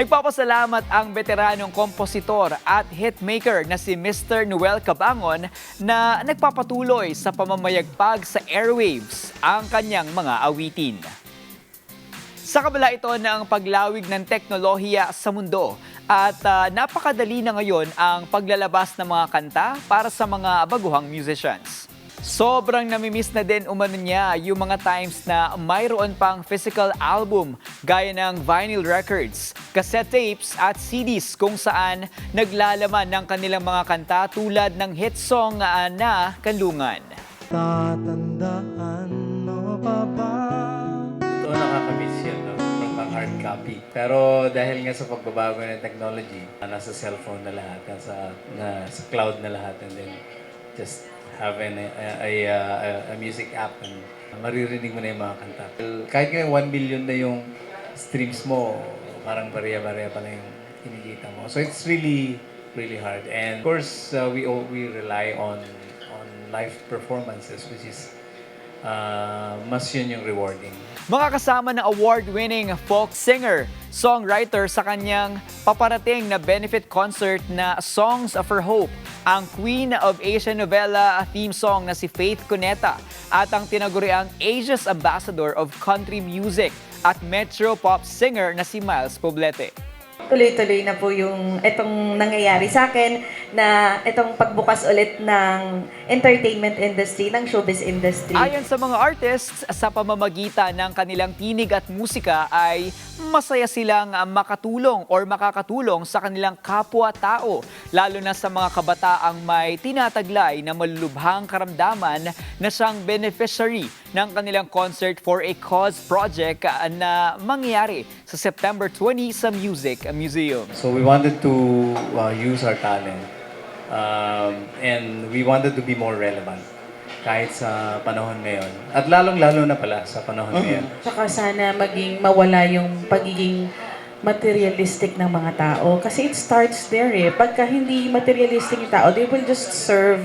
Nagpapasalamat ang veteranong kompositor at hitmaker na si Mr. Noel Cabangon na nagpapatuloy sa pamamayagpag sa airwaves ang kanyang mga awitin. Sa kabila ito ng paglawig ng teknolohiya sa mundo at ah, napakadali na ngayon ang paglalabas ng mga kanta para sa mga baguhang musicians. Sobrang namimiss na din umano niya yung mga times na mayroon pang physical album gaya ng vinyl records, cassette tapes at CDs kung saan naglalaman ng kanilang mga kanta tulad ng hit song ah, na Kanlungan. Tatandaan mo pa ba? Ito nakakamiss yun, no? Yung pang hard copy. Pero dahil nga sa pagbabago ng technology, nasa cellphone na lahat, nasa, na, sa cloud na lahat, and then just have an, a, a, a, a music app and maririnig mo na yung mga kanta. Kahit nga 1 million na yung streams mo, parang bariya-bariya pa na yung kinikita mo. So it's really, really hard. And of course, uh, we, all- we rely on on live performances, which is uh, mas yun yung rewarding. Mga kasama ng award-winning folk singer, songwriter sa kanyang paparating na benefit concert na Songs of Her Hope, ang Queen of Asian Novella theme song na si Faith Cuneta at ang tinaguriang Asia's Ambassador of Country Music at Metro Pop singer na si Miles Poblete. tuloy-tuloy na po yung itong nangyayari sa akin na itong pagbukas ulit ng entertainment industry, ng showbiz industry. Ayon sa mga artists, sa pamamagitan ng kanilang tinig at musika ay masaya silang makatulong or makakatulong sa kanilang kapwa-tao, lalo na sa mga kabataang may tinataglay na malulubhang karamdaman na siyang beneficiary ng kanilang Concert for a Cause project ah, na mangyayari sa September 20 sa Music Museum. So we wanted to uh, use our talent um, and we wanted to be more relevant kahit sa panahon ngayon. At lalong-lalo na pala sa panahon ngayon. Tsaka sana maging mawala yung pagiging materialistic ng mga tao. Kasi it starts there eh. Pagka hindi materialistic yung tao, they will just serve